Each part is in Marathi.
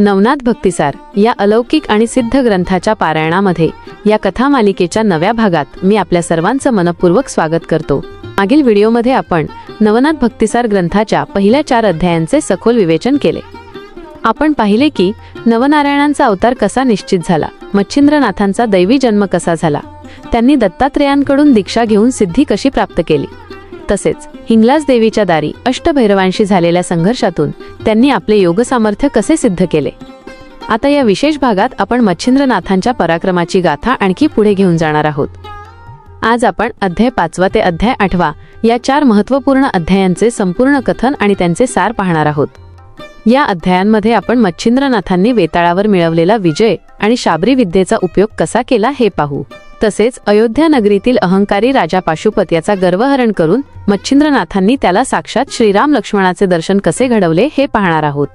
नवनाथ भक्तिसार या अलौकिक आणि सिद्ध ग्रंथाच्या पारायणामध्ये या कथा मालिकेच्या नव्या भागात मी आपल्या सर्वांचं मनपूर्वक स्वागत करतो. मागील व्हिडिओमध्ये आपण नवनाथ भक्तिसार ग्रंथाच्या पहिल्या चार अध्यायांचे सखोल विवेचन केले. आपण पाहिले की नवनारायणांचा अवतार कसा निश्चित झाला मच्छिंद्रनाथांचा दैवी जन्म कसा झाला त्यांनी दत्तात्रेयांकडून दीक्षा घेऊन सिद्धी कशी प्राप्त केली तसेच हिंगलाज देवीच्या दारी अष्टभैरवांशी झालेल्या संघर्षातून त्यांनी आपले योगसामर्थ्य कसे सिद्ध केले? आता या विशेष भागात आपण मच्छिंद्रनाथांच्या पराक्रमाची गाथा आणखी पुढे घेऊन जाणार आहोत. आज आपण अध्याय पाचवा ते अध्याय आठवा या चार महत्त्वपूर्ण अध्यायांचे संपूर्ण कथन आणि त्यांचे सार पाहणार आहोत. या अध्यायांमध्ये आपण मच्छिंद्रनाथांनी वेताळावर मिळवलेला विजय आणि शाबरी विद्येचा उपयोग कसा केला हे पाहू. तसेच अयोध्या नगरीतील अहंकारी राजा पाशुपत याचा गर्वहरण करून मच्छिंद्रनाथांनी त्याला साक्षात श्रीराम लक्ष्मणाचे दर्शन कसे घडवले हे पाहणार आहोत.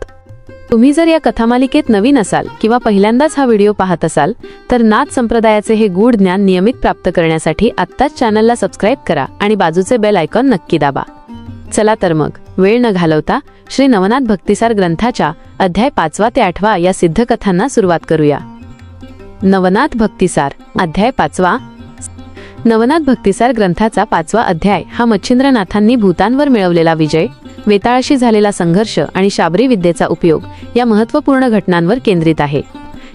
तुम्ही जर या कथामालिकेत नवीन असाल किंवा पहिल्यांदाच हा व्हिडिओ पाहत असाल तर नाथ संप्रदायाचे हे गूढ ज्ञान नियमित प्राप्त करण्यासाठी आत्ताच चॅनलला सबस्क्राईब करा आणि बाजूचे बेल आयकॉन नक्की दाबा. चला तर मग वेळ न घालवता श्री नवनाथ भक्तिसार ग्रंथाच्या अध्याय पाचवा ते आठवा या सिद्ध कथांना सुरुवात करूया. नवनाथ भक्तिसार अध्याय पाचवा. नवनाथ भक्तिसार ग्रंथाचा पाचवा अध्याय हा मच्छिंद्रनाथांनी भूतांवर मिळवलेला विजय वेताळाशी झालेला संघर्ष आणि शाबरी विद्येचा उपयोग या महत्त्वपूर्ण घटनांवर केंद्रित आहे.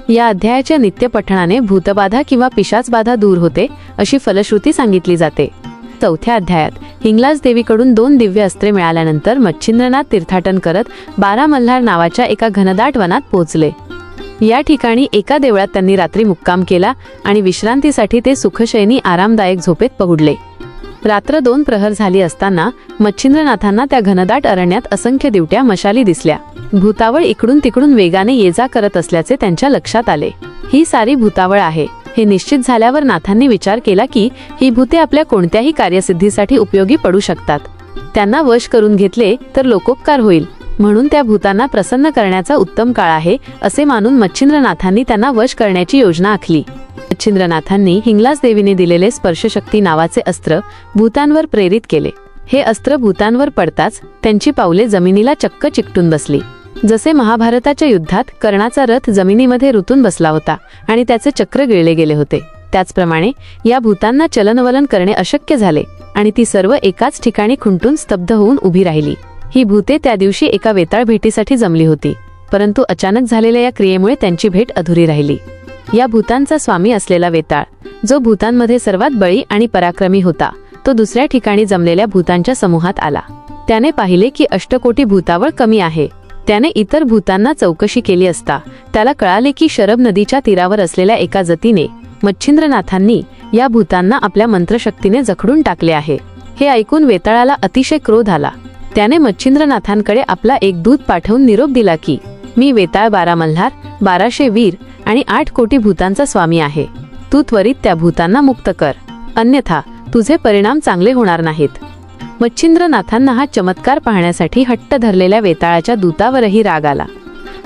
या अध्यायाच्या नित्यपठणाने भूतबाधा किंवा पिशाचबाधा दूर होते अशी फलश्रुती सांगितली जाते. चौथ्या अध्यायात हिंगलाज देवीकडून दोन दिव्य अस्त्रे मिळाल्यानंतर मच्छिंद्रनाथ तीर्थाटन करत बारा मल्हार नावाच्या एका घनदाट वनात पोहोचले. या ठिकाणी एका देवळात त्यांनी रात्री मुक्काम केला आणि विश्रांतीसाठी ते सुखशयनी आरामदायक झोपेत पहुडले. रात्र दोन प्रहर झाली असताना मच्छिंद्रनाथांना त्या घनदाट अरण्यात असंख्य दिवट्या मशाली दिसल्या. भूतावळ इकडून तिकडून वेगाने ये जा करत असल्याचे त्यांच्या लक्षात आले. ही सारी भूतावळ आहे. हे निश्चित झाल्यावर नाथांनी विचार केला की ही भूते आपल्या कोणत्याही कार्यसिद्धीसाठी उपयोगी पडू शकतात. त्यांना वश करून घेतले तर लोकोपकार होईल. म्हणून त्या भूतांना प्रसन्न करण्याचा उत्तम काळ आहे असे मानून मच्छिंद्रनाथांनी त्यांना वश करण्याची योजना आखली. मच्छिंद्रनाथांनी हिंगलाज देवीने दिलेले स्पर्शशक्ती नावाचे अस्त्र भूतांवर प्रेरित केले. हे अस्त्र भूतांवर पडताच त्यांची पावले जमिनीला चक्क चिकटून बसली. जसे महाभारताच्या युद्धात कर्णाचा रथ जमिनीमध्ये रुतून बसला होता आणि त्याचे चक्र गिळले गेले होते त्याचप्रमाणे या भूतांना चलनवलन करणे अशक्य झाले आणि ती सर्व एकाच ठिकाणी खुंटून स्तब्ध होऊन उभी राहिली. ही भूते त्या दिवशी एका वेताळ भेटीसाठी जमली होती परंतु अचानक झालेल्या या क्रियेमुळे त्यांची भेट अधुरी राहिली. या भूतांचा स्वामी असलेला वेताळ जो भूतांमध्ये सर्वात बळी आणि पराक्रमी होता तो दुसऱ्या ठिकाणी जमलेल्या भूतांच्या समूहात आला. त्याने पाहिले की अष्टकोटी भूतावळ कमी आहे. त्याने इतर भूतांना चौकशी केली असता त्याला कळाले की शरब नदीच्या तीरावर असलेल्या एका जतीने मच्छिंद्रनाथांनी या भूतांना आपल्या मंत्रशक्तीने जखडून टाकले आहे. हे ऐकून वेताळाला अतिशय क्रोध आला. त्याने मच्छिंद्रनाथांकडे आपला एक दूत पाठवून निरोप दिला की मी वेताळ बारा मल्हार बाराशे वीर आणि आठ कोटी भूतांचा स्वामी आहे. तू त्वरित त्या भूतांना मुक्त कर. अन्यथा तुझे परिणाम चांगले होणार नाहीत. मच्छिंद्रनाथांना हा चमत्कार पाहण्यासाठी हट्ट धरलेल्या वेताळाच्या दूतावरही राग आला.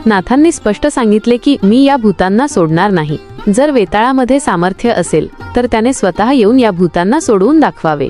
नाथांनी स्पष्ट सांगितले की मी या भूतांना सोडणार नाही. जर वेताळामध्ये सामर्थ्य असेल तर त्याने स्वतः येऊन या भूतांना सोडवून दाखवावे.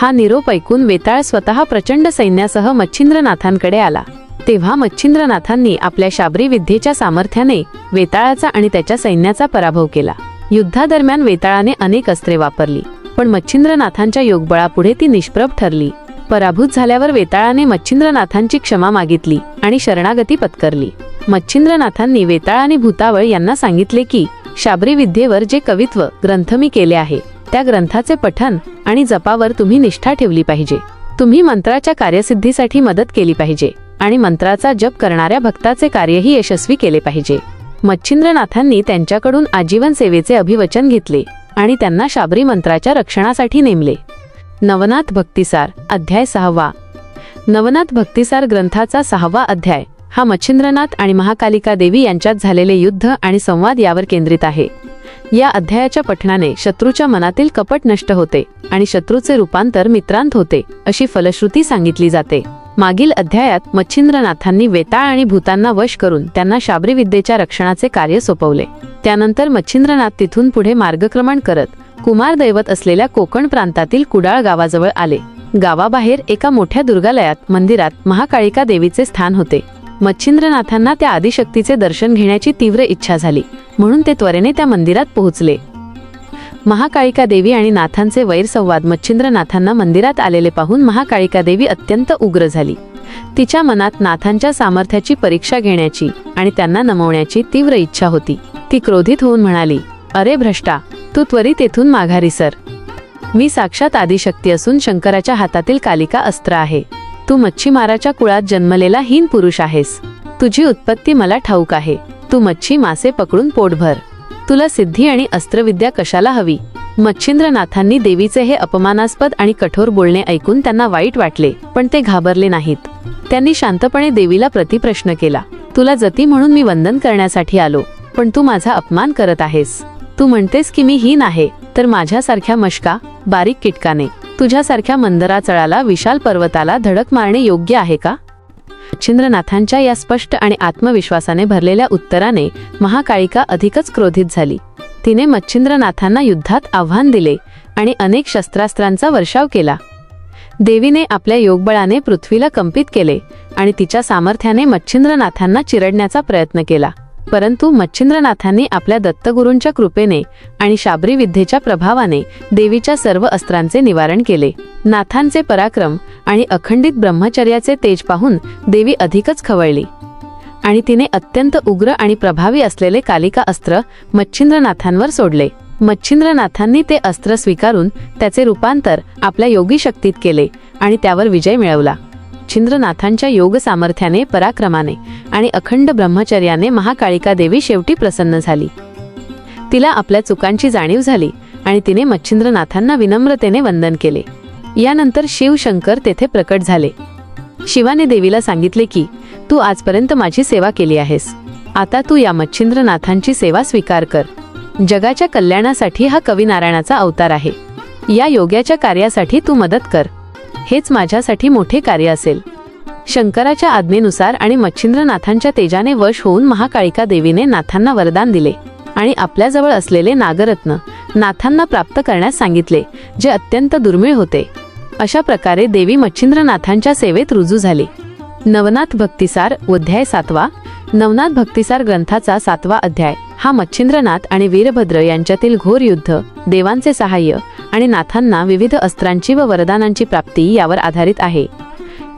हा निरोप ऐकून वेताळ स्वतः प्रचंड सैन्यासह मच्छिंद्रनाथांकडे आला. तेव्हा मच्छिंद्रनाथांनी आपल्या शाबरी विद्येच्या सामर्थ्याने वेताळाचा आणि त्याच्या सैन्याचा पराभव केला. युद्धादरम्यान वेताळाने अनेक अस्त्रे वापरली पण मच्छिंद्रनाथांच्या योगबळापुढे ती निष्प्रभ ठरली. पराभूत झाल्यावर वेताळाने मच्छिंद्रनाथांची क्षमा मागितली आणि शरणागती पत्करली. मच्छिंद्रनाथांनी वेताळ आणि भूतावळ यांना सांगितले की शाबरी विद्येवर जे कवित्व ग्रंथ मी केले आहे त्या ग्रंथाचे पठन आणि जपावर तुम्ही निष्ठा ठेवली पाहिजे. तुम्ही मंत्राच्या कार्यसिद्धीसाठी मदत केली पाहिजे आणि मंत्राचा जप करणाऱ्या भक्ताचे कार्यही यशस्वी केले पाहिजे. मच्छिंद्रनाथांनी त्यांच्याकडून आजीवन सेवेचे अभिवचन घेतले आणि त्यांना शाबरी मंत्राच्या रक्षणासाठी नेमले. नवनाथ भक्तिसार अध्याय सहावा. नवनाथ भक्तिसार ग्रंथाचा सहावा अध्याय हा मच्छिंद्रनाथ आणि महाकालिका देवी यांच्यात झालेले युद्ध आणि संवाद यावर केंद्रित आहे. या अध्यायाच्या पठणाने शत्रूच्या मनातील कपट नष्ट होते आणि शत्रूचे रूपांतर मित्रांत होते अशी फलश्रुती सांगितली जाते. मागील अध्यायात मच्छिंद्रनाथांनी वेताळ आणि भूतांना वश करून त्यांना शाबरीविद्येच्या रक्षणाचे कार्य सोपवले. त्यानंतर मच्छिंद्रनाथ तिथून पुढे मार्गक्रमण करत कुमार दैवत असलेल्या कोकण प्रांतातील कुडाळ गावाजवळ आले. गावाबाहेर एका मोठ्या दुर्गालयात मंदिरात महाकाळिका देवीचे स्थान होते. मच्छिंद्रनाथांना त्या आदिशक्तीचे दर्शन घेण्याची तीव्र इच्छा झाली. म्हणून ते त्वरेने त्या मंदिरात पोहोचले. महाकाळिका देवी आणि नाथांचे वैरसंवाद मच्छिंद्रनाथांना मंदिरात आलेले पाहून महाकाळिका देवी अत्यंत उग्र झाली. तिच्या मनात नाथांच्या सामर्थ्याची परीक्षा घेण्याची आणि त्यांना नमवण्याची तीव्र इच्छा होती. ती क्रोधित होऊन म्हणाली अरे भ्रष्टा तू त्वरित येथून माघारी सर. मी साक्षात आदिशक्ती असून शंकराच्या हातातील कालिका अस्त्र आहे. तू मच्छीमाराच्या कुळात जन्मलेला हीन पुरुष आहेस. तुझी उत्पत्ती मला ठाऊक आहे. तू मच्छी मासे पकडून पोटभर. तुला सिद्धी आणि अस्त्रविद्या कशाला हवी? मच्छिंद्रनाथांनी देवीचे हे अपमानास्पद आणि कठोर बोलणे ऐकून त्यांना वाईट वाटले पण ते घाबरले नाहीत. त्यांनी शांतपणे देवीला प्रतिप्रश्न केला. तुला जती म्हणून मी वंदन करण्यासाठी आलो पण तू माझा अपमान करत आहेस. तू म्हणतेस की मी हीन आहे तर माझ्यासारख्या मशका बारीक किटकाने तुझ्यासारख्या मंदराचळाला विशाल पर्वताला धडक मारणे योग्य आहे का? मच्छिंद्रनाथांच्या या स्पष्ट आणि आत्मविश्वासाने भरलेल्या उत्तराने महाकाळिका अधिकच क्रोधित झाली. तिने मच्छिंद्रनाथांना युद्धात आव्हान दिले आणि अनेक शस्त्रास्त्रांचा वर्षाव केला. देवीने आपल्या योगबळाने पृथ्वीला कंपित केले आणि तिच्या सामर्थ्याने मच्छिंद्रनाथांना चिरडण्याचा प्रयत्न केला. परंतु मच्छिंद्रनाथांनी आपल्या दत्तगुरूंच्या कृपेने आणि शाबरी विद्येच्या प्रभावाने देवीच्या सर्व अस्त्रांचे निवारण केले. नाथांचे पराक्रम आणि अखंडित ब्रह्मचर्याचे तेज पाहून देवी अधिकच खवळली. आणि तिने अत्यंत उग्र आणि प्रभावी असलेले कालिका अस्त्र मच्छिंद्रनाथांवर सोडले. मच्छिंद्रनाथांनी ते अस्त्र स्वीकारून त्याचे रूपांतर आपल्या योगी शक्तीत केले आणि त्यावर विजय मिळवला. छिंद्रनाथांच्या योग सामर्थ्याने पराक्रमाने आणि अखंड ब्रह्मचर्याने महाकाळिका देवी शेवटी प्रसन्न झाली तिला आपल्या चुकांची जाणीव झाली आणि तिने मच्छिंद्रनाथांना विनम्रतेने वंदन केले यानंतर शिव शंकर तेथे प्रकट झाले शिवाने देवीला सांगितले की तू आजपर्यंत माझी सेवा केली आहेस आता तू या मच्छिंद्रनाथांची सेवा स्वीकार कर जगाच्या कल्याणासाठी हा कवी नारायणाचा अवतार आहे या योग्याच्या कार्यासाठी तू मदत कर हेच माझ्यासाठी मोठे कार्य असेल. शंकराच्या आज्ञेनुसार आणि मच्छिंद्रनाथांच्या तेजाने वश होऊन महाकाळिका देवीने नाथांना वरदान दिले आणि आपल्याजवळ असलेले नागरत्न नाथांना प्राप्त करण्यास सांगितले जे अत्यंत दुर्मिळ होते. अशा प्रकारे देवी मच्छिंद्रनाथांच्या सेवेत रुजू झाली. नवनाथ भक्तिसार अध्याय सातवा नवनाथ भक्तिसार ग्रंथाचा सातवा अध्याय. हा मच्छिंद्रनाथ आणि वीरभद्र यांच्यातील घोर युद्ध देवांचे सहाय्य आणि नाथांना विविध अस्त्रांची व वरदानांची प्राप्ती यावर आधारित आहे.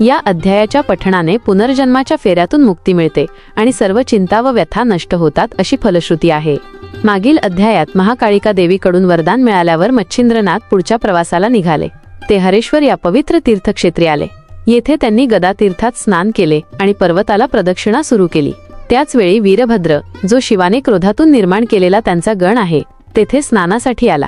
या अध्यायाच्या पठणाने पुनर्जन्माच्या फेऱ्यातून मुक्ती मिळते आणि सर्व चिंता व व्यथा नष्ट होतात अशी फलश्रुती आहे. मागील अध्यायात महाकाळिका देवीकडून वरदान मिळाल्यावर मच्छिंद्रनाथ पुढच्या प्रवासाला निघाले. ते हरेश्वर या पवित्र तीर्थक्षेत्री आले. येथे त्यांनी गदातीर्थात स्नान केले आणि पर्वताला प्रदक्षिणा सुरू केली. त्याचवेळी वीरभद्र जो शिवाने क्रोधातून निर्माण केलेला त्यांचा गण आहे तेथे स्नानासाठी आला.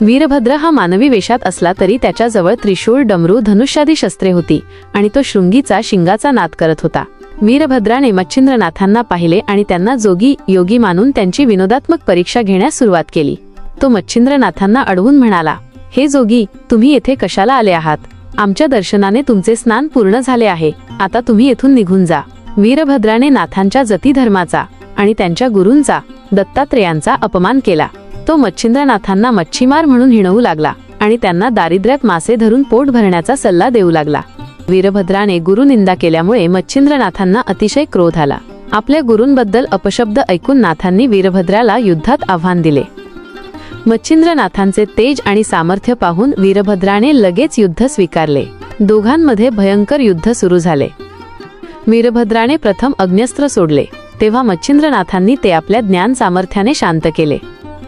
वीरभद्र हा मानवी वेशात असला तरी त्याच्याजवळ त्रिशूळ डमरू धनुष्यादी शस्त्रे होती आणि तो शृंगीचा शिंगाचा नाद करत होता. वीरभद्राने मच्छिंद्रनाथांना पाहिले आणि त्यांना जोगी योगी मानून त्यांची विनोदात्मक परीक्षा घेण्यास सुरुवात केली. तो मच्छिंद्रनाथांना अडवून म्हणाला हे जोगी तुम्ही येथे कशाला आले आहात? आमच्या दर्शनाने तुमचे स्नान पूर्ण झाले आहे. आता तुम्ही येथून निघून जा. वीरभद्राने नाथांच्या जतीधर्माचा आणि त्यांच्या गुरूंचा दत्तात्रेयांचा अपमान केला. तो मच्छिंद्रनाथांना मच्छीमार म्हणून हिणवू लागला आणि त्यांना दारिद्र्यात मासे धरून पोट भरण्याचा सल्ला देऊ लागला. वीरभद्राने गुरुनिंदा केल्यामुळे मच्छिंद्रनाथांना अतिशय क्रोध आला. आपल्या गुरूंबद्दल अपशब्द ऐकून नाथांनी वीरभद्राला युद्धात आव्हान दिले. मच्छिंद्रनाथांचे तेज आणि सामर्थ्य पाहून वीरभद्राने लगेच युद्ध स्वीकारले. दोघांमध्ये भयंकर युद्ध सुरू झाले. वीरभद्राने प्रथम अग्न्यस्त्र सोडले तेव्हा मच्छिंद्रनाथांनी ते आपल्या ज्ञान सामर्थ्याने शांत केले.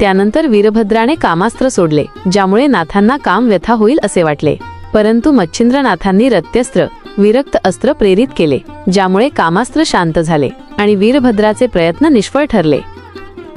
त्यानंतर वीरभद्राने कामास्त्र सोडले ज्यामुळे नाथांना काम व्यथा होईल असे वाटले. परंतु मच्छिंद्रनाथांनी रत्यस्त्र विरक्त अस्त्र प्रेरित केले ज्यामुळे कामास्त्र शांत झाले आणि वीरभद्राचे प्रयत्न निष्फळ ठरले.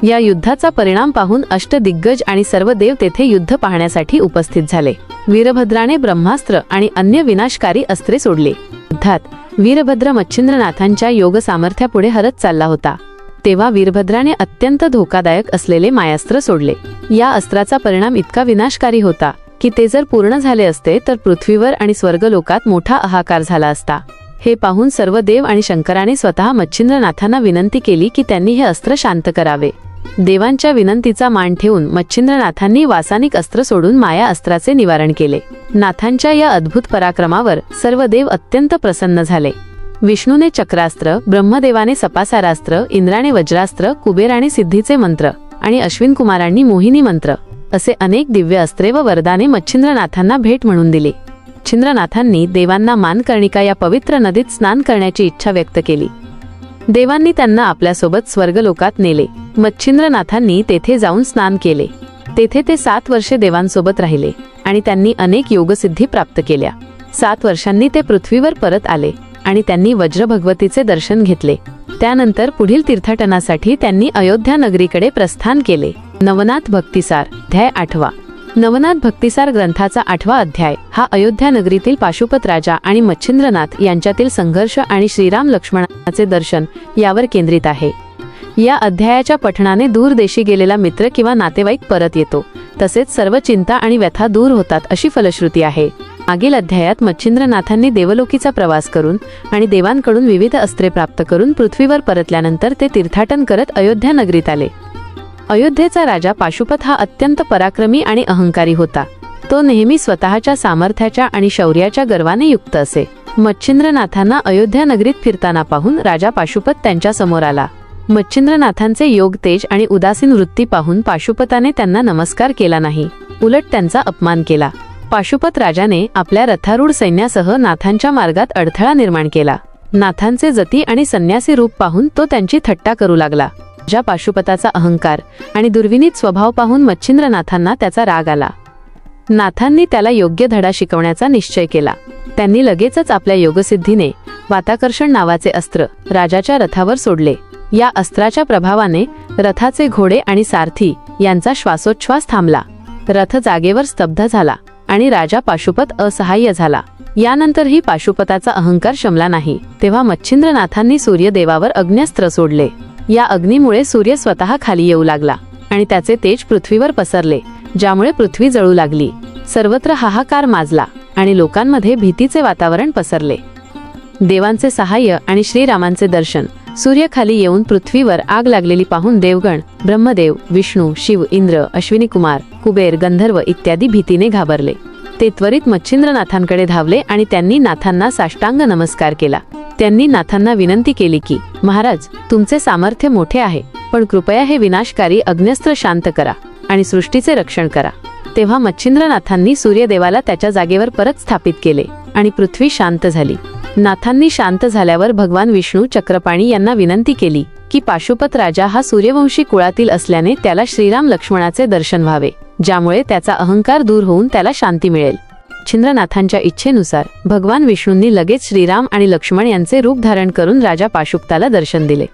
या युद्धाचा परिणाम पाहून अष्टदिग्गज आणि सर्व देव तेथे युद्ध पाहण्यासाठी उपस्थित झाले. वीरभद्राने ब्रह्मास्त्र आणि अन्य विनाशकारी अस्त्रे सोडले. युद्धात वीरभद्र मच्छिंद्रनाथांच्या योग सामर्थ्यापुढे हरत चालला होता. तेव्हा वीरभद्राने अत्यंत धोकादायक असलेले मायास्त्र सोडले. या अस्त्राचा परिणाम इतका विनाशकारी होता की ते जर पूर्ण झाले असते तर पृथ्वीवर आणि स्वर्गलोकात मोठा हाहाकार झाला असता. हे पाहून सर्व देव आणि शंकराने स्वतः मच्छिंद्रनाथांना विनंती केली की त्यांनी हे अस्त्र शांत करावे. देवांच्या विनंतीचा मान ठेवून मच्छिंद्रनाथांनी वासानिक अस्त्र सोडून माया अस्त्राचे निवारण केले. नाथांच्या या अद्भुत पराक्रमावर सर्व देव अत्यंत प्रसन्न झाले. विष्णूने चक्रास्त्र ब्रह्मदेवाने सपासारास्त्र इंद्राने वज्रास्त्र कुबेराने सिद्धीचे मंत्र आणि अश्विन कुमारांनी मोहिनी मंत्र असे अनेक दिव्य अस्त्रे व वरदाने मच्छिंद्रनाथांना भेट म्हणून दिली. छिंद्रनाथांनी देवांना मानकर्णिका या पवित्र नदीत स्नान करण्याची इच्छा व्यक्त केली. देवांनी त्यांना आपल्यासोबत स्वर्गलोकात नेले. मच्छिंद्रनाथांनी तेथे जाऊन स्नान केले. तेथे ते सात वर्षे देवांसोबत राहिले आणि त्यांनी अनेक योगसिद्धी प्राप्त केल्या. सात वर्षांनी ते पृथ्वीवर परत आले आणि त्यांनी वज्रभगवतीचे दर्शन घेतले. त्यानंतर पुढील तीर्थाटनासाठी त्यांनी अयोध्या नगरीकडे प्रस्थान केले. नवनाथ भक्तिसार ध्याय आठवा. नवनाथ भक्तिसार ग्रंथाचा आठवा अध्याय. हा अयोध्या नगरीतील पाशुपत राजा आणि मच्छिंद्रनाथ यांच्यातील संघर्ष आणि श्रीराम लक्ष्मणाचे दर्शन यावर केंद्रित आहे. या अध्यायाच्या पठणाने दूरदेशी गेलेला मित्र किंवा नातेवाईक परत येतो. तसेच सर्व चिंता आणि व्यथा दूर होतात अशी फलश्रुती आहे. मागील अध्यायात मच्छिंद्रनाथांनी देवलोकीचा प्रवास करून आणि देवांकडून विविध अस्त्रे प्राप्त करून पृथ्वीवर परतल्यानंतर ते तीर्थाटन करत अयोध्या नगरीत आले. अयोध्येचा राजा पाशुपत हा अत्यंत पराक्रमी आणि अहंकारी होता. तो नेहमी स्वतःच्या सामर्थ्याच्या आणि शौर्याच्या गर्वाने युक्त असे. मच्छिंद्रनाथांना अयोध्या नगरीत फिरताना पाहून राजा पाशुपत त्यांच्यासमोर आला. मच्छिंद्रनाथांचे योग तेज आणि उदासीन वृत्ती पाहून पाशुपताने त्यांना नमस्कार केला नाही. उलट त्यांचा अपमान केला. पाशुपत राजाने आपल्या रथारूढ सैन्यासह नाथांच्या मार्गात अडथळा निर्माण केला. नाथांचे जती आणि संन्यासी रूप पाहून तो त्यांची थट्टा करू लागला. ज्या पाशुपताचा अहंकार आणि दुर्विनीत स्वभाव पाहून मच्छिंद्रनाथांना त्याचा राग आला. नाथांनी त्याला योग्य धडा शिकवण्याचा निश्चय केला. त्यांनी लगेचच आपल्या योगसिद्धीने वाताकर्षण नावाचे अस्त्र राजाच्या रथावर सोडले. या अस्त्राच्या प्रभावाने रथाचे घोडे आणि सारथी यांचा श्वासोच्छ्वास थांबला. रथ जागेवर स्तब्ध झाला आणि राजा पाशुपत असहाय्य झाला. यानंतरही पाशुपताचा अहंकार शमला नाही तेव्हा मच्छिंद्रनाथांनी सूर्यदेवावर अग्न्यास्त्र सोडले. या अग्नीमुळे सूर्य स्वतः खाली येऊ लागला आणि त्याचे तेज पृथ्वीवर पसरले ज्यामुळे पृथ्वी जळू लागली. सर्वत्र हाहाकार माजला आणि लोकांमध्ये भीतीचे वातावरण पसरले. देवांचे सहाय्य आणि श्रीरामांचे दर्शन सूर्य खाली येऊन पृथ्वीवर आग लागलेली पाहून देवगण ब्रह्मदेव विष्णू शिव इंद्र अश्विनी कुमार कुबेर गंधर्व इत्यादी भीतीने घाबरले. ते त्वरित मच्छिंद्रनाथांकडे धावले आणि त्यांनी नाथांना साष्टांग नमस्कार केला. त्यांनी नाथांना विनंती केली की महाराज तुमचे सामर्थ्य मोठे आहे पण कृपया हे विनाशकारी अग्न्यस्त्र शांत करा आणि सृष्टीचे रक्षण करा. तेव्हा मच्छिंद्रनाथांनी सूर्यदेवाला त्याच्या जागेवर परत स्थापित केले आणि पृथ्वी शांत झाली. नाथांनी शांत झाल्यावर भगवान विष्णू चक्रपाणी यांना विनंती केली की पाशुपत राजा हा सूर्यवंशी कुळातील असल्याने त्याला श्रीराम लक्ष्मणाचे दर्शन व्हावे ज्यामुळे त्याचा अहंकार दूर होऊन त्याला शांती मिळेल. छिंद्रनाथांच्या इच्छेनुसार भगवान विष्णूंनी लगेच श्रीराम आणि लक्ष्मण यांचे रूप धारण करून राजा पाशुपताला दर्शन दिले.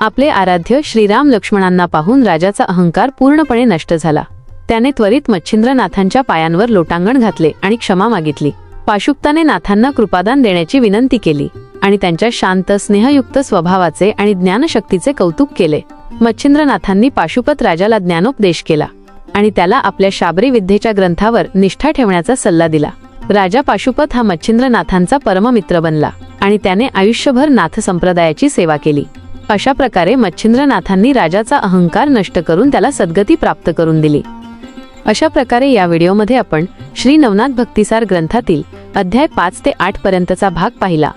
आपले आराध्य श्रीराम लक्ष्मणांना पाहून राजाचा अहंकार पूर्णपणे नष्ट झाला. त्याने त्वरित मच्छिंद्रनाथांच्या पायांवर लोटांगण घातले आणि क्षमा मागितली. पाशुपताने नाथांना कृपादान देण्याची विनंती केली आणि त्यांच्या शांत स्नेहयुक्त स्वभावाचे आणि ज्ञानशक्तीचे कौतुक केले. मच्छिंद्रनाथांनी पाशुपत राजाला ज्ञानोपदेश केला आणि त्याला आपल्या शाबरी विद्येच्या ग्रंथावर निष्ठा ठेवण्याचा सल्ला दिला. राजा पाशुपत हा मच्छिंद्रनाथांचा परममित्र बनला आणि त्याने आयुष्यभर नाथ संप्रदायाची सेवा केली. अशा प्रकारे मच्छिंद्रनाथांनी राजाचा अहंकार नष्ट करून त्याला सद्गती प्राप्त करून दिली. अशा प्रकारे या व्हिडिओमध्ये आपण श्री नवनाथ भक्तिसार ग्रंथातील अध्याय पाच ते आठ पर्यंतचा भाग पाहिला.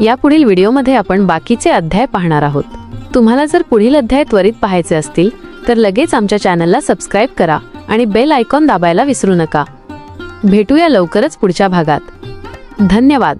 यापुढील व्हिडिओमध्ये आपण बाकीचे अध्याय पाहणार आहोत. तुम्हाला जर पुढील अध्याय त्वरित पाहायचे असतील तर लगेच आमच्या चॅनलला सबस्क्राईब करा आणि बेल आयकॉन दाबायला विसरू नका. भेटूया लवकरच पुढच्या भागात. धन्यवाद.